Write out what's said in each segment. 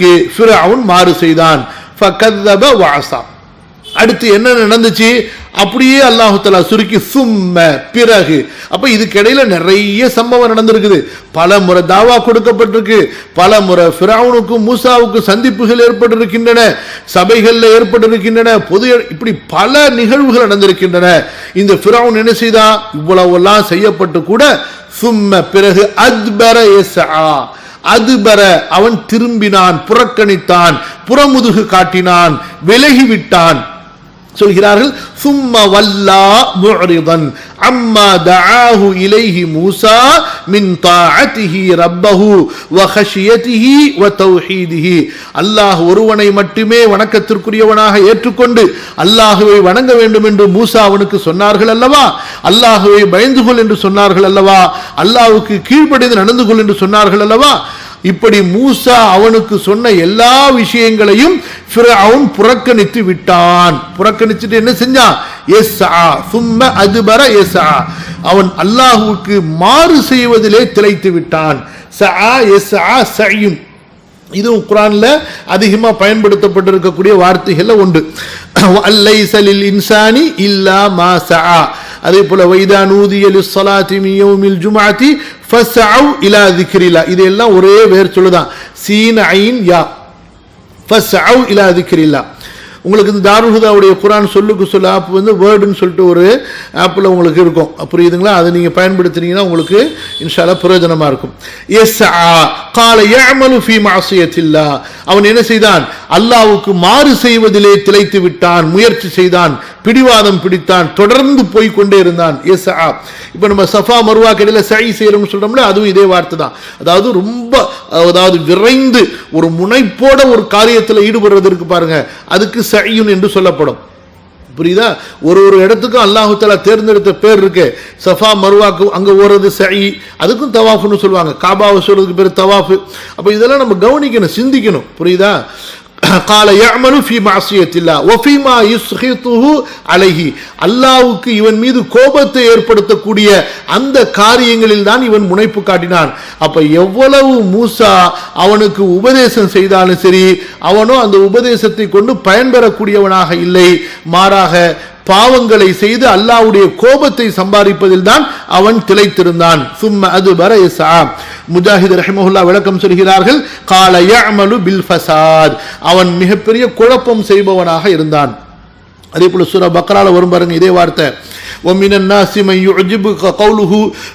அதற்கு ஃபிரவுன் மாறு செய்தான். அடுத்து என்ன நடந்துச்சு? அப்படியே அல்லாஹுத்தலா சுருக்கி சும்ம பிறகு. அப்ப இதுக்கிடையில நிறைய சம்பவம் நடந்திருக்குது. பல முறை தாவா கொடுக்கப்பட்டிருக்கு. பல முறை ஃபிராவுனுக்கும் மூசாவுக்கும் சந்திப்புகள் ஏற்பட்டிருக்கின்றன. சபைகள்ல ஏற்பட்டிருக்கின்றன. பொது இப்படி பல நிகழ்வுகள் நடந்திருக்கின்றன. இந்த ஃபிராவுன் என்ன செய்தான் இவ்வளவெல்லாம் செய்யப்பட்டு கூட சும்ம பிறகு அத்பர அது பெற அவன் திரும்பினான் புறக்கணித்தான் புறமுதுகு காட்டினான் விலகிவிட்டான். சொல்கிறார்கள் சும்ம வல்லா முரிதன் அம்மா தஆஹு இலைஹி மூசா மின் தாஅத்திஹி ரப்பஹு வ வ அல்லாஹ் ஒருவனை மட்டுமே வணக்கத்திற்குரியவனாக ஏற்றுக்கொண்டு அல்லாஹுவை வணங்க வேண்டும் என்று மூசா அவனுக்கு சொன்னார்கள் அல்லவா? அல்லாஹுவை பயந்து கொள் என்று சொன்னார்கள் அல்லவா? அல்லாஹுக்கு கீழ்ப்படிந்து நடந்து கொள் என்று சொன்னார்கள் அல்லவா? இப்படி மூசா அவனுக்கு சொன்ன எல்லா விஷயங்களையும் அவன் புறக்கணித்து விட்டான். புறக்கணிச்சுட்டு என்ன செஞ்சான்? எஸ் ஆ சும்ம அதுபர எஸ் அவன் அல்லாஹுவுக்கு மாறு செய்வதிலே திளைத்து விட்டான். ச ஆ எஸ் சயும் இதுவும் குரான்ல அதிகமா பயன்படுத்தப்பட்டிருக்கக்கூடிய வார்த்தைகள்ல உண்டு அல்லைசலில் இன்சானி இல்லா மா சஆ. அதே போல வைதா நூதியலு சலாத்தி மியோமில் ஜுமாத்தி ஃபஸ்அவ் இலா திக்ரிலா. இதெல்லாம் ஒரே வேர் சொல்லுதான். சீன் ஐன் யா. ஃபஸ்அவ் இலா திக்ரிலா. உங்களுக்கு இந்த தாருஹுதாவுடைய குரான் சொல்லுக்கு சொல்ல ஆப் வந்து வேர்டுன்னு சொல்லிட்டு ஒரு ஆப்பில் உங்களுக்கு இருக்கும். புரியுதுங்களா? அதை நீங்கள் பயன்படுத்துனீங்கன்னா உங்களுக்கு இன்ஷால பிரயோஜனமாக இருக்கும். எஸ் கால ஏமலு ஃபி மாசியத்தில்லா அவன் என்ன செய்தான்? அல்லாவுக்கு மாறு செய்வதிலே திளைத்து விட்டான் முயற்சி செய்தான். பிடிவாதம் பிடித்தான் தொடர்ந்து போய் கொண்டே இருந்தான். எஸ் ஆ இப்போ நம்ம சஃபா மருவா கடையில் சை செய்யறோம்னு சொல்கிறோம்னா அதுவும் இதே வார்த்தை தான். அதாவது ரொம்ப அதாவது விரைந்து ஒரு முனைப்போட ஒரு காரியத்தில் ஈடுபடுறதற்கு பாருங்க. அதுக்கு சையுன் என்று சொல்லப்படும். புரியுதா? ஒரு ஒரு இடத்துக்கும் அல்லாஹு தஆலா தேர்ந்தெடுத்த பேர் இருக்கு. சஃபா மருவாக்கு அங்கே ஓடுறது சை அதுக்கும் தவாஃப்னு சொல்லுவாங்க. காபாவை சொல்றதுக்கு பேர் தவாஃப். அப்போ இதெல்லாம் நம்ம கவனிக்கணும் சிந்திக்கணும். புரியுதா? கால யமனு ஃபீமா அசியத்தில்லா ஒஃபீமா யுஸ்ஹித்துஹு அழகி அல்லாவுக்கு இவன் மீது கோபத்தை ஏற்படுத்தக்கூடிய அந்த காரியங்களில் தான் இவன் முனைப்பு காட்டினான். அப்போ எவ்வளவு மூசா அவனுக்கு உபதேசம் செய்தாலும் சரி அவனோ அந்த உபதேசத்தை கொண்டு பயன்பெறக்கூடியவனாக இல்லை. மாறாக பாவங்களை செய்து அல்லாஹ்வுடைய கோபத்தை சம்பாதிப்பதில் தான் அவன் திளைத்திருந்தான் சும்ம அது பர முஜாஹித் ரஹிமஹுல்லா விளக்கம் சொல்கிறார்கள் கால யஅமலு பில் ஃபசாத் அவன் மிகப்பெரிய குழப்பம் செய்பவனாக இருந்தான் அதே போல சூரா பக்ரால வரும் பாருங்க இதே வார்த்தை ومن الناس من يعجبك قوله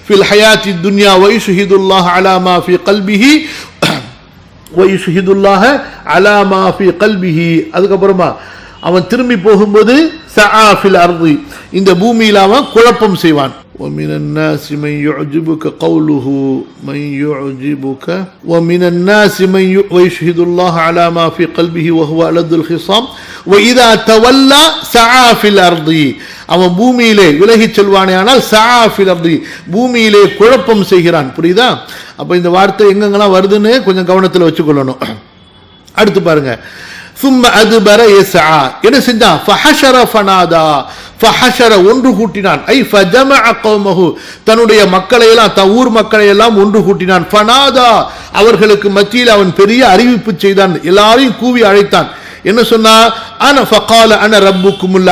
في الحياة الدنيا ويشهد الله على ما في قلبه ويشهد الله على ما في قلبه அதுக்கப்புறமா அவன் திரும்பி போகும்போது சஆ ஃபில் அர்தி இந்த பூமியில் அவன் குழப்பம் செய்வான் ومن الناس من يعجبك قوله من يعجبك ومن الناس من ي- ويشهد الله على ما في قلبه وهو ألد الخصام وإذا تولى سعى في الأرض அவன் பூமியிலே விலகிச் செல்வானே ஆனால் சஆ ஃபில் அர்தி பூமியிலே குழப்பம் செய்கிறான் புரியுதா அப்ப இந்த வார்த்தை எங்கெங்கெல்லாம் வருதுன்னு கொஞ்சம் கவனத்தில் வச்சுக்கொள்ளணும் அடுத்து பாருங்க சும்ம அதுபர யஸ்ஆ என்ன செஞ்சான் ஃபஹஷர ஃபனாதா ஃபஹஷர ஒன்று கூட்டினான். ஐ ஃபஜம கௌமஹு தன்னுடைய மக்களை எல்லாம் தன் ஊர் மக்களை எல்லாம் ஒன்று கூட்டினான். ஃபனாதா அவர்களுக்கு மத்தியில் அவன் பெரிய அறிவிப்பு செய்தான். எல்லாரையும் கூவி அழைத்தான். என்ன சொன்னா? அன ஃபகால அன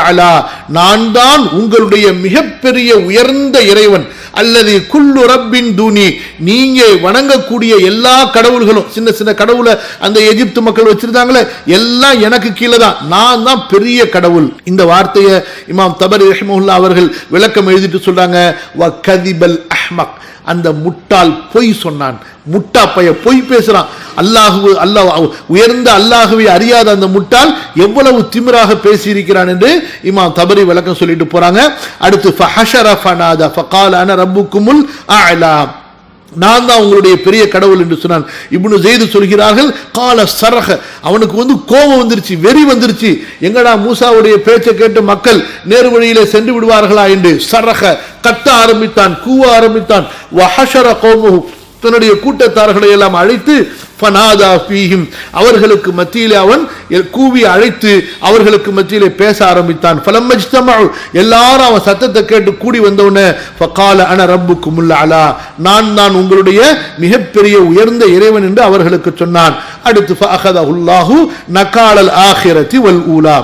அலா நான் தான் உங்களுடைய மிகப்பெரிய உயர்ந்த இறைவன். அல்லது குல்லு ரப்பின் தூணி நீங்க வணங்கக்கூடிய எல்லா கடவுள்களும் சின்ன சின்ன கடவுளை அந்த எகிப்து மக்கள் வச்சிருந்தாங்களே எல்லாம் எனக்கு கீழே தான். நான் தான் பெரிய கடவுள். இந்த வார்த்தையை இமாம் தபர் ரஹ்மஹுல்லா அவர்கள் விளக்கம் எழுதிட்டு சொல்றாங்க வ கதிபல் அஹ்மக். அந்த முட்டாள் பொய் சொன்னான். முட்டா பைய பொய் பேசுறான் அல்லாஹு அல்லாஹ் உயர்ந்த அல்லாஹுவை அறியாத அந்த முட்டாள் எவ்வளவு திமிராக பேசியிருக்கிறான் என்று இமாம் தபரி விளக்கம் சொல்லிட்டு போறாங்க. அடுத்து ஃபஹஷர ஃபனாதா ஃபகால அன ரப்புக்குமுல் அஅலா. நான் தான் உங்களுடைய பெரிய கடவுள் என்று சொன்னான். இப்னு ஜெயிது சொல்கிறார்கள் கால சரக அவனுக்கு வந்து கோபம் வந்துருச்சு வெறி வந்துருச்சு. எங்கடா மூசாவுடைய பேச்சை கேட்டு மக்கள் நேர்வழியிலே சென்று விடுவார்களா என்று? சரக கத்த ஆரம்பித்தான் கூவ ஆரம்பித்தான். வஹஷர கோமுகு தன்னுடைய கூட்டத்தார்களை எல்லாம் அழைத்து ஃபனாதா பீஹிம் அவர்களுக்கு மத்தியிலே அவன் கூவி அழைத்து அவர்களுக்கு மத்தியிலே பேச ஆரம்பித்தான். ஃபலம்மஜ்தமஉ எல்லாரும் அவன் சத்தத்தை கேட்டு கூடி வந்தவுடனே ஃபகால அன ரப்புக்கு அலா நான் தான் உங்களுடைய மிகப்பெரிய உயர்ந்த இறைவன் என்று அவர்களுக்கு சொன்னான். அடுத்து ஃபஅகதஹுல்லாஹு நகாலல் ஆஹிரத்தி வல் ஊலா.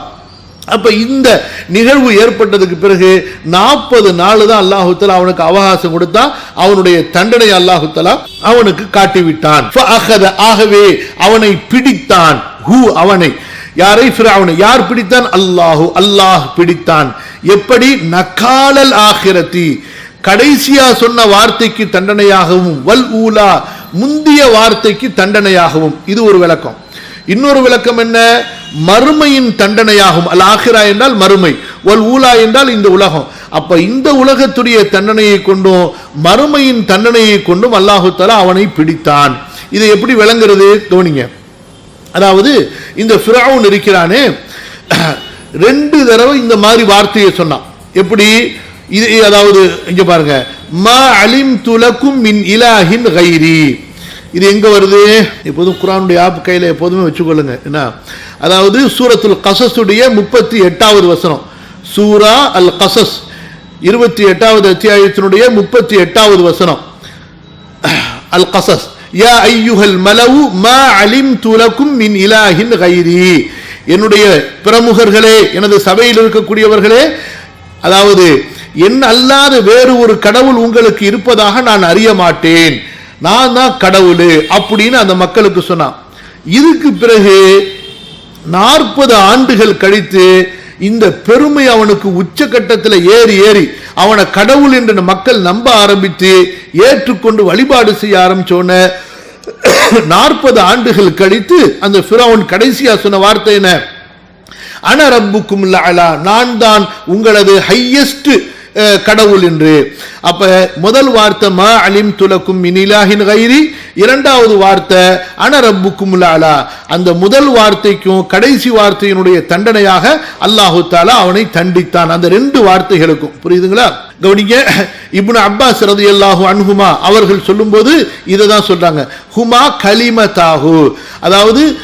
அப்ப இந்த நிகழ்வு ஏற்பட்டதுக்கு பிறகு நாற்பது நாள் தான் அல்லாஹுத்தலா அவனுக்கு அவகாசம் கொடுத்தா அவனுடைய தண்டனை அல்லாஹுத்தலா அவனுக்கு காட்டிவிட்டான். ஆகவே அவனை பிடித்தான். ஹூ அவனை. யாரை? அவனை யார் பிடித்தான்? அல்லாஹு அல்லாஹ் பிடித்தான். எப்படி? நக்காலல் ஆகிரத்தி கடைசியா சொன்ன வார்த்தைக்கு தண்டனையாகவும் வல் ஊலா முந்திய வார்த்தைக்கு தண்டனையாகவும். இது ஒரு விளக்கம். இன்னொரு விளக்கம் என்ன? மறுமையின் தண்டனையாகும். அல் ஆஹிரா என்றால் மறுமை. ஒல் ஊலா என்றால் இந்த உலகம். அப்ப இந்த உலகத்துடைய தண்டனையை கொண்டும் மறுமையின் தண்டனையை கொண்டும் அல்லாஹு தலா அவனை பிடித்தான். இதை எப்படி விளங்குறது? கவனிங்க. அதாவது இந்த ஃபிரவுன் இருக்கிறானே ரெண்டு தடவை இந்த மாதிரி வார்த்தையை சொன்னான். எப்படி? இது அதாவது இங்க பாருங்க. மா அலிம் துலக்கும் மின் இலாஹின் கைரி இது எங்க வருது? எப்போதும் குரானுடைய ஆப் கையில எப்போதுமே வச்சுக்கொள்ளுங்க. என்ன? அதாவது சூரத்துல் கசஸுடைய முப்பத்தி எட்டாவது வசனம். சூரா அல் கசஸ் இருபத்தி எட்டாவது அத்தியாயத்தினுடைய முப்பத்தி எட்டாவது வசனம். அல் கசஸ் யா ஐயுஹல் மலவு மா அலிம் துலக்கும் மின் இலாஹின் கைரி. என்னுடைய பிரமுகர்களே எனது சபையில் இருக்கக்கூடியவர்களே அதாவது என் அல்லாத வேறு ஒரு கடவுள் உங்களுக்கு இருப்பதாக நான் அறிய மாட்டேன். நான் தான் கடவுள் அப்படின்னு அந்த மக்களுக்கு சொன்னான். இதுக்கு பிறகு நாற்பது ஆண்டுகள் கழித்து இந்த பெருமை அவனுக்கு உச்சகட்டத்தில் ஏறி ஏறி அவனை கடவுள் என்று மக்கள் நம்ப ஆரம்பித்து ஏற்றுக்கொண்டு வழிபாடு செய்ய ஆரம்பிச்சோன்ன நாற்பது ஆண்டுகள் கழித்து அந்த ஃபிரௌன் கடைசியா சொன்ன வார்த்தை என்ன? அனரப்புக்கும் அலா நான் தான் உங்களது ஹையஸ்ட் கடவுள் என்று. அப்ப முதல் வார்த்தை மா அலிம் துலக்கும் மினிலாஹின் கைரி இரண்டாவது வார்த்தை அனரப்புக்கும் லாலா அந்த முதல் வார்த்தைக்கும் கடைசி வார்த்தையினுடைய தண்டனையாக அல்லாஹு தாலா அவனை தண்டித்தான். அந்த ரெண்டு வார்த்தைகளுக்கும். புரியுதுங்களா? கவனிங்க இப்னு அப்பாஸ் ரதி அல்லாஹு அன்ஹுமா அவர்கள் சொல்லும்போது இதை தான் சொல்றாங்க. ஹுமா கலிமதாஹு. அதாவது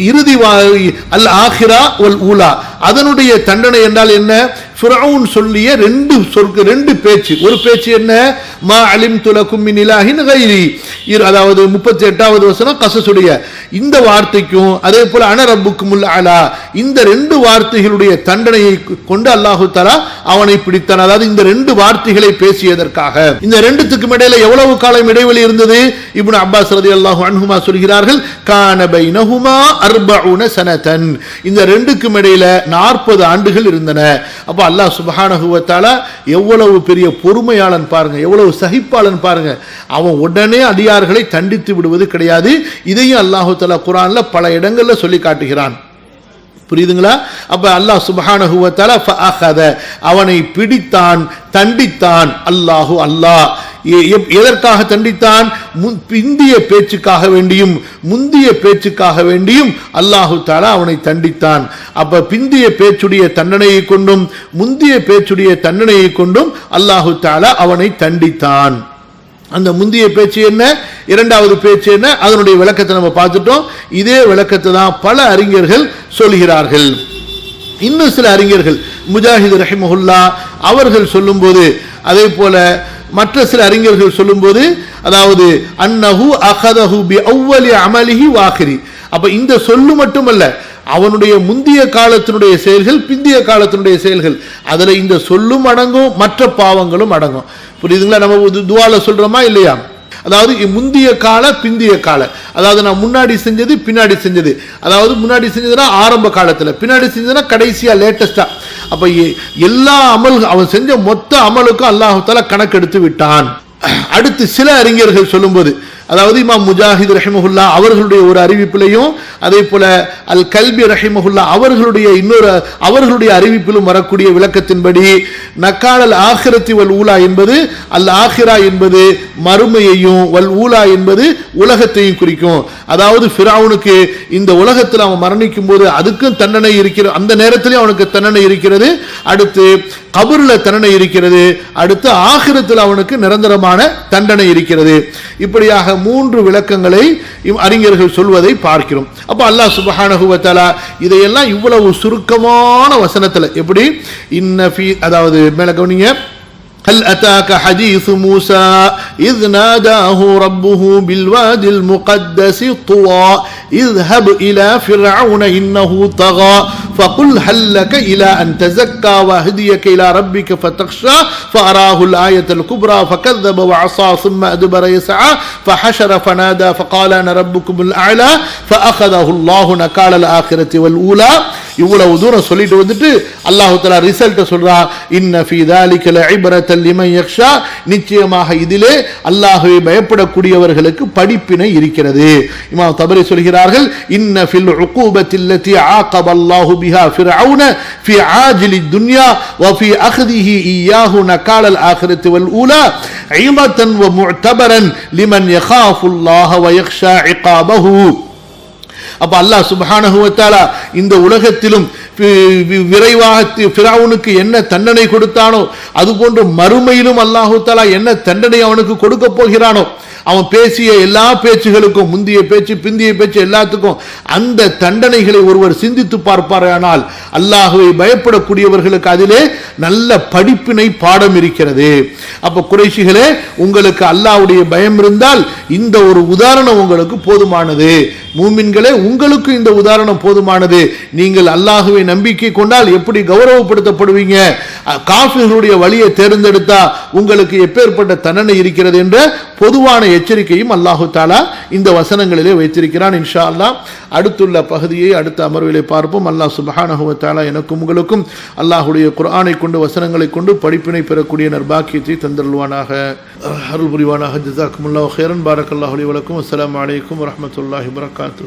இறுதி வா- அல் ஆஹிரா ஒல் ஊலா. அதனுடைய தண்டனை என்றால் என்ன? ஃபிரௌன் சொல்லிய ரெண்டு சொற்கு ரெண்டு பேச்சு. ஒரு பேச்சு என்ன? மா அலிம் துலக்கும் மின் கைரி. இரு- அதாவது முப்பத்தி எட்டாவது வசனம் கசசுடைய. இந்த வார்த்தைக்கும் அதே போல அனரப்புக்கும் அலா. இந்த ரெண்டு வார்த்தைகளுடைய தண்டனையை கொண்டு அல்லாஹு தலா அவனை பிடித்தான். அதாவது இந்த ரெண்டு வார்த்தைகளை பேசியதற்காக. இந்த ரெண்டுத்துக்கும் இடையில எவ்வளவு காலம் இடைவெளி இருந்தது? இப்னு அப்பாஸ் ரலியல்லாஹு அன்ஹுமா சொல்கிறார்கள் கான பைனஹுமா அர்பஉன சனதன். இந்த ரெண்டுக்கும் இடையில நாற்பது ஆண்டுகள் இருந்தன. அப்போ அல்லாஹ் சுபஹானகுவத்தால எவ்வளவு பெரிய பொறுமையாளன் பாருங்க எவ்வளவு சகிப்பாளன் பாருங்க. அவன் உடனே அடியார்களை தண்டித்து விடுவது கிடையாது. இதையும் அல்லாஹு தலா குரான்ல பல இடங்கள்ல சொல்லி காட்டுகிறான். புரியுதுங்களா? அப்போ அல்லாஹ் சுபஹானஹுவத்தால வ அவனை பிடித்தான் தண்டித்தான் அல்லாஹு அல்லாஹ். எ- எதற்காக தண்டித்தான்? முன்- பிந்திய பேச்சுக்காக வேண்டியும் முந்திய பேச்சுக்காக வேண்டியும் அல்லாஹு தாலா அவனை தண்டித்தான். அப்ப பிந்திய பேச்சுடைய தண்டனையை கொண்டும் முந்திய பேச்சுடைய தண்டனையை கொண்டும் அல்லாஹு தாலா அவனை தண்டித்தான். அந்த முந்திய பேச்சு என்ன? இரண்டாவது பேச்சு என்ன? அதனுடைய விளக்கத்தை நம்ம பார்த்துட்டோம். இதே விளக்கத்தை தான் பல அறிஞர்கள் சொல்கிறார்கள். இன்னும் சில அறிஞர்கள் முஜாஹித் ரஹிமஹுல்லா அவர்கள் சொல்லும்போது அதே போல மற்ற சில அறிஞர்கள் சொல்லும்போது அதாவது அன்னஹு அகதஹு பி அவ்வலி அமலிஹி வாஹிரி. அப்போ இந்த சொல்லு மட்டுமல்ல அவனுடைய முந்திய காலத்தினுடைய செயல்கள் பிந்திய காலத்தினுடைய செயல்கள். அதில் இந்த சொல்லும் அடங்கும் மற்ற பாவங்களும் அடங்கும். புரியுதுங்களா? நம்ம துவால சொல்றோமா இல்லையா? அதாவது முந்திய கால பிந்திய கால. அதாவது நான் முன்னாடி செஞ்சது பின்னாடி செஞ்சது. அதாவது முன்னாடி செஞ்சதுன்னா ஆரம்ப காலத்தில். பின்னாடி செஞ்சதுன்னா கடைசியா லேட்டஸ்ட்டாக அப்போ எல்லா அமல் அவன் செஞ்ச மொத்த அமலுக்கும் அல்லாஹால கணக்கெடுத்து விட்டான். அடுத்து சில அறிஞர்கள் சொல்லும்போது அதாவது இமாம் முஜாஹித் ரஹிமஹுல்லா அவர்களுடைய ஒரு அறிவிப்பிலையும் அதே போல அல் கல்பி ரஹிமஹுல்லா அவர்களுடைய இன்னொரு அவர்களுடைய அறிவிப்பிலும் வரக்கூடிய விளக்கத்தின்படி நக்காடல் ஆஹிரத்தி வல் ஊலா என்பது அல் ஆஹிரா என்பது மறுமையையும் வல் ஊலா என்பது உலகத்தையும் குறிக்கும். அதாவது ஃபிராவுனுக்கு இந்த உலகத்தில் அவன் மரணிக்கும் போது அதுக்கும் தண்டனை இருக்கிற அந்த நேரத்திலே அவனுக்கு தண்டனை இருக்கிறது. அடுத்து கபூர்ல தண்டனை இருக்கிறது. அடுத்து ஆகிரத்தில் அவனுக்கு நிரந்தரமான தண்டனை இருக்கிறது. இப்படியாக மூன்று விளக்கங்களை இம் அறிஞர்கள் சொல்வதை பார்க்கிறோம் அப்போ அல்லாஹ் சுப்ஹானஹு வ தஆலா இதையெல்லாம் இவ்வளவு சுருக்கமான வசனத்துல எப்படி இன்ன ஃபீ அதாவது மேல கவனிங்க هل أتاك حديث موسى إذ ناداه ربه بالوادي المقدس طوى اذهب إلى فرعون إنه طغى فقل هل لك إلى أن تزكى وهديك إلى ربك فتخشى فأراه الآية الكبرى فكذب وعصى ثم أدبر يسعى فحشر فنادى فقال أنا ربكم الأعلى فأخذه الله نكال الآخرة والأولى இவ்வளவு தூரம் சொல்லிட்டு வந்துட்டு அல்லாஹு தலா ரிசல்ட்டை சொல்கிறான் இன்ன ஃபீதாலிக்கல ஐபரத்தல் இமையக்ஷா நிச்சயமாக இதிலே அல்லாஹுவை பயப்படக்கூடியவர்களுக்கு படிப்பினை இருக்கிறது. இமாம் தபரி சொல்கிறார்கள் இன்ன ஃபில் உக்கூபத்தில்லத்தி ஆகப் அல்லாஹு பிஹா ஃபிர்அவுன ஃபி ஆஜிலி துன்யா வஃபி ஃபி அஹ்திஹி இய்யாஹு நகாலல் ஆஹிரத்து வல் ஊலா ஐமத்தன் வ முஅ்தபரன் லிமன் யகாஃபுல்லாஹ வ யக்ஷா இகாபஹு. அப்போ அல்லாஹ் சுப்ஹானஹு இந்த உலகத்திலும் வி- விரைவாக தி- என்ன தண்டனை கொடுத்தானோ அதுபோன்று மறுமையிலும் அல்லாஹு தாலா என்ன தண்டனை அவனுக்கு கொடுக்க போகிறானோ அவன் பேசிய எல்லா பேச்சுகளுக்கும் முந்தைய பேச்சு பிந்திய பேச்சு எல்லாத்துக்கும் அந்த தண்டனைகளை ஒருவர் சிந்தித்து பார்ப்பாரானால் அல்லாஹுவை பயப்படக்கூடியவர்களுக்கு அதிலே நல்ல படிப்பினை பாடம் இருக்கிறது. அப்ப குறைஷிகளே உங்களுக்கு அல்லாஹ்வுடைய பயம் இருந்தால் இந்த ஒரு உதாரணம் உங்களுக்கு போதுமானது. மூமின்களே உங்களுக்கு இந்த உதாரணம் போதுமானது. நீங்கள் அல்லாஹுவை நம்பிக்கை கொண்டால் எப்படி கௌரவப்படுத்தப்படுவீங்க? காஃபிர்களுடைய வழியை தேர்ந்தெடுத்தா உங்களுக்கு எப்பேற்பட்ட தண்டனை இருக்கிறது என்ற பொதுவான எச்சரிக்கையும் அல்லாஹு தாலா இந்த வசனங்களிலே வைத்திருக்கிறான் இன்ஷா அல்லாஹ் அடுத்துள்ள பகுதியை அடுத்த அமர்விலே பார்ப்போம். அல்லாஹ் சுபஹானஹுவ தாலா எனக்கும் உங்களுக்கும் அல்லாஹுடைய குர்ஆனை கொண்டு வசனங்களை கொண்டு படிப்பினை பெறக்கூடிய நர்பாக்கியத்தை தந்தருள்வானாக. அருள் புரிவானாக. ஜஸாக்குமுல்லாஹு ஹேரன் பாரக் அல்லாஹுலி வலக்கும் அஸ்லாம் வலைக்கம் வரமத்துல்லாஹி வரகாத்து